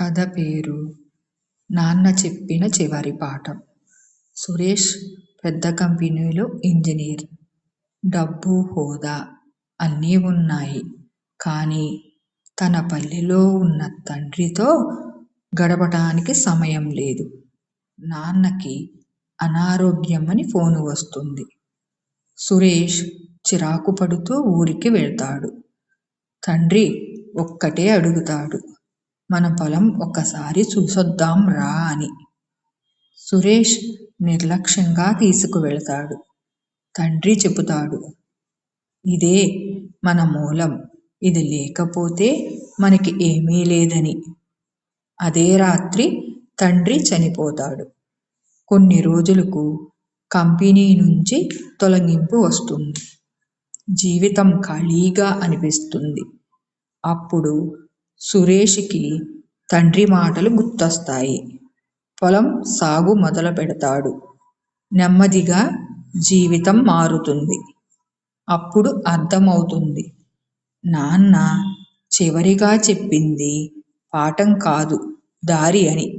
కథ పేరు నాన్న చెప్పిన చివరి పాఠం సురేష్ పెద్ద కంపెనీలో ఇంజనీర్. డబ్బు, హోదా అన్నీ ఉన్నాయి. కానీ తన పల్లెలో ఉన్న తండ్రితో గడపటానికి సమయం లేదు. నాన్నకి అనారోగ్యమని ఫోన్ వస్తుంది. సురేష్ చిరాకు పడుతూ ఊరికి వెళ్తాడు. తండ్రి ఒక్కటే అడుగుతాడు. మన పొలం ఒక్కసారి చూసొద్దాం రా అని. సురేష్ నిర్లక్ష్యంగా తీసుకువెళతాడు. తండ్రి చెబుతాడు. ఇదే మన మూలం. ఇది లేకపోతే మనకి ఏమీ లేదని. అదే రాత్రి తండ్రి చనిపోతాడు. కొన్ని రోజులకు కంపెనీ నుంచి తొలగింపు వస్తుంది. జీవితం ఖాళీగా అనిపిస్తుంది. అప్పుడు సురేష్కి తండ్రి మాటలు గుర్తొస్తాయి. పొలం సాగు మొదలు పెడతాడు నెమ్మదిగా జీవితం మారుతుంది. అప్పుడు అర్థమవుతుంది. నాన్న చివరిగా చెప్పింది పాఠం కాదు దారి అని.